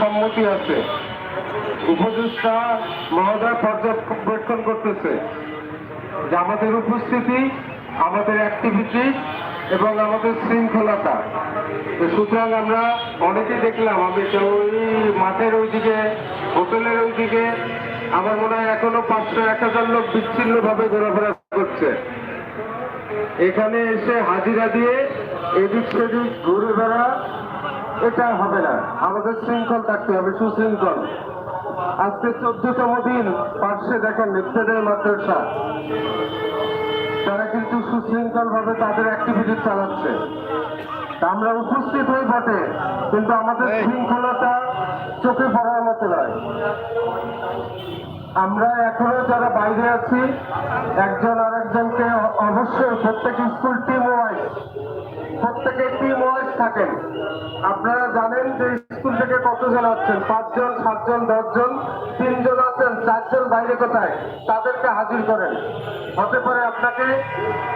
সম্মতি আছে। উপদেষ্টা মহোদয় পর্যবেক্ষণ করতেছে। আমাদের উপস্থিতি, আমাদের অ্যাক্টিভিটি এবং আমাদের শৃঙ্খলতা। সুতরাং আমরা অনেকেই দেখলাম, আমি ওই মাঠের ওইদিকে, হোটেলের ওইদিকে আমার মনে হয় এখনও পাঁচশো এক হাজার লোক বিচ্ছিন্ন ভাবে ঘোরাফেরা করছে। এখানে এসে হাজিরা দিয়ে এদিক সেদিক ঘুরে বেড়া এটা হবে না। আমাদের শৃঙ্খল থাকতে হবে সুশৃঙ্খল। আজকে চোদ্দতম দিন পার্শ্বে দেখেন ইফতেদের মাদ্রাসা। তারা কিন্তু সুশৃঙ্খল ভাবে তাদের অ্যাক্টিভিটি চালাচ্ছে। আমরা উপস্থিত হই বটে কিন্তু আমাদের শৃঙ্খলতা চোখে পড়ার মতো নয়। আমরা এখনও যারা বাইরে আছি, একজন আরেকজনকে অবশ্যই প্রত্যেক স্কুল টিম ওয়াইজ প্রত্যেকে টিম ওয়াইজ থাকেন। আপনারা জানেন যে স্কুল থেকে কতজন আছেন পাঁচজন, সাতজন, দশজন, তিনজন আছেন, চারজন বাইরে কোথায়? তাদেরকে হাজির করেন। হতে পারে আপনাকে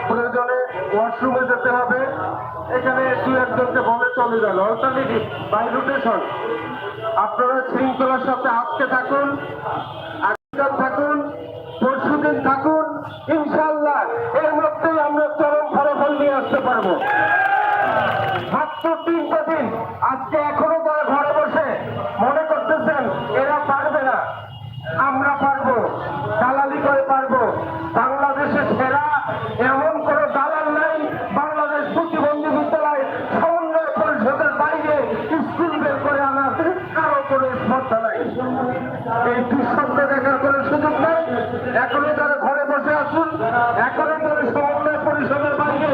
প্রয়োজনে ওয়াশরুমে যেতে হবে। এখানে দু একজনকে বলে চলে গেল। অল্টারনেটিভ বাই রোটেশন আপনারা শৃঙ্খলার সাথে আজকে থাকুন। আগামীকাল থাকুন, পরশুদিন থাকুন ইনশাল্লাহ এর মধ্যেই আমরা চরম ফলাফল নিয়ে আসতে পারব। তিনটা দিন, আজকে এখনও তারা ঘরে বসে মনে করতেছেন, এরা পারবে না। আমরা পারব, দালালি করে পারব। বাংলাদেশে সেরা এমন কোনো দালাল নাই, বাংলাদেশ প্রতিবন্ধী বিদ্যালয় সমন্বয় পরিষদের বাইরে স্কুল বের করে আনার কারও কোনো স্পর্ধা নাই। এই সুযোগ নেই এখনই তারা ঘরে বসে আসুন। এখনই তারা সমন্বয় পরিষদের বাইরে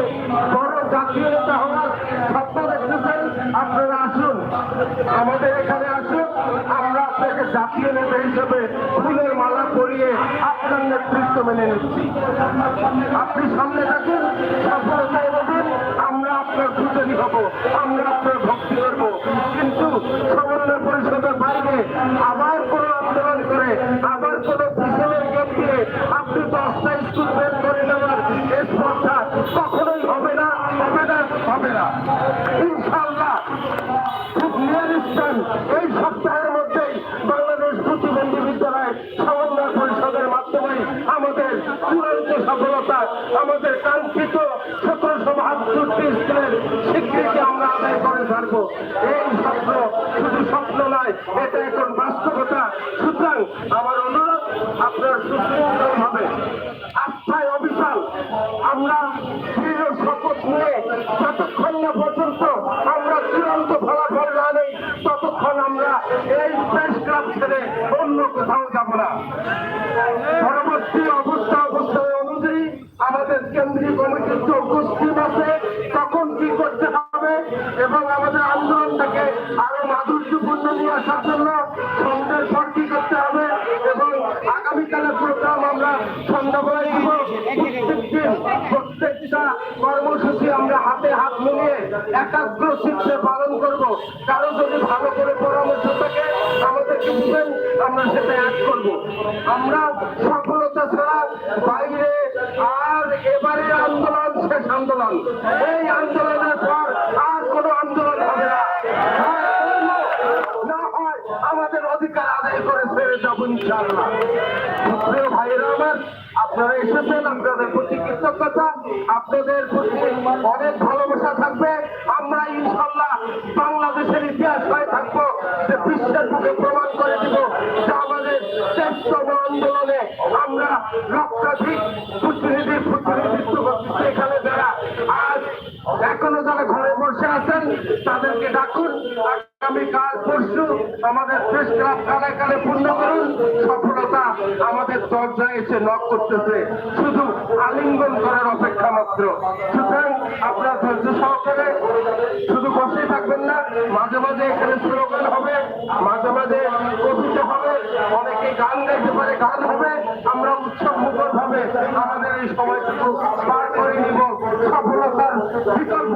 বড় জাতীয় নেতা হওয়ার স্বপ্ন দেখতেছেন আপনারা আসুন। আমাদের এখানে আসুন। আমরা আপনাকে জাতীয় নেতা হিসেবে ফুলের মালা পরিয়ে আপনার নেতৃত্ব মেনে নিচ্ছি। আপনি সামনে থাকুন, সফলতায় বলুন আমরা আপনার পূজারি হব, আমরা আপনার ভক্তি করব। কিন্তু সমন্বয় পরিষদের বাইরে আবার কোনো আন্দোলন করে আবার কোনো পিছনের গেট দিয়ে আপনি দশটা স্কুল বের করে নেওয়ার এই স্পর্ধা কখনোই হবে না হবে না হবে না ইনশাল্লাহ খুব নিয়ারিস্টান এই সপ্তাহের মধ্যেই বাংলাদেশ প্রতিবন্ধী বিদ্যালয় সমন্বয় পরিষদের মাধ্যমে আমাদের চূড়ান্ত সফলতা, আমাদের কাঙ্ক্ষিত সতেরোশো বাহাত্তরটি স্কুলের স্বীকৃতি আমরা আদায় করে ছাড়বো। এই স্বপ্ন শুধু স্বপ্ন নয়, এটা এখন বাস্তবতা। সুতরাং আমার অনুরোধ, আপনার হবে। আস্থায় অবিশাল, আমরা না পরবর্তী অবস্থা অবস্থায় অনুযায়ী আমাদের কেন্দ্রীয় কমিটির যোগ্য স্কিম আছে, তখন কি করতে হবে এবং আমাদের আন্দোলনটাকে আরও মাধুর্যপূর্ণ নিয়ে আসার জন্য সন্ধ্যের পর করতে হবে এবং আগামীকালের প্রোগ্রাম আমরা সন্ধ্যাবেলায় দিব। প্রত্যেকটা কর্মসূচি আমরা হাতে হাত মিলিয়ে একাগ্র চিত্রে পালন করব। কারও যদি ভালো করে পরামর্শ থাকে, আমাদেরকে দিবেন, আমরা সেটা অ্যাড করব। আমরা সফলতা ছাড়া বাইরে আর এবারে আন্দোলন, শেষ আন্দোলন। এই আন্দোলনের পর আর কোনো আন্দোলন হবে না। আমাদের অধিকার আদায় করে ছেড়ে যাব ইনশাআল্লাহ। প্রিয় ভাইয়েরা আমার, আপনারা এসেছেন, আপনাদের প্রতি কৃতজ্ঞতা। আপনাদের প্রতি অনেক ভালোবাসা থাকবে। আমরা ইনশাল্লাহ বাংলাদেশের ইতিহাস হয়ে থাকব, যে বিশ্বের মুখে প্রমাণ করে দিব যে আমাদের শ্রেষ্ঠ আন্দোলনে আমরা রক্তাধিক প্রতিনিধি প্রতিনিধিত্ব ঘরে আছেন, তাদেরকে ডাকুন। আগামীকাল পরশু আমাদের প্রেস ক্লাব কালে কালে পূর্ণ করুন। সফলতা আমাদের দরজায় এসে নক করতেছে। শুধু আলিঙ্গন করার অপেক্ষা মাত্র। সুতরাং আপনারা ধৈর্য সহকারে শুধু বসে থাকবেন না, মাঝে মাঝে এখানে স্লোগান হবে, মাঝে মাঝে কবিতা হবে, অনেকে গান গাইতে পারে, গান হবে। আমরা উৎসব মুখর ভাবে আমাদের এই সময়টুকু পার করে নিব। সফলতার বিকল্প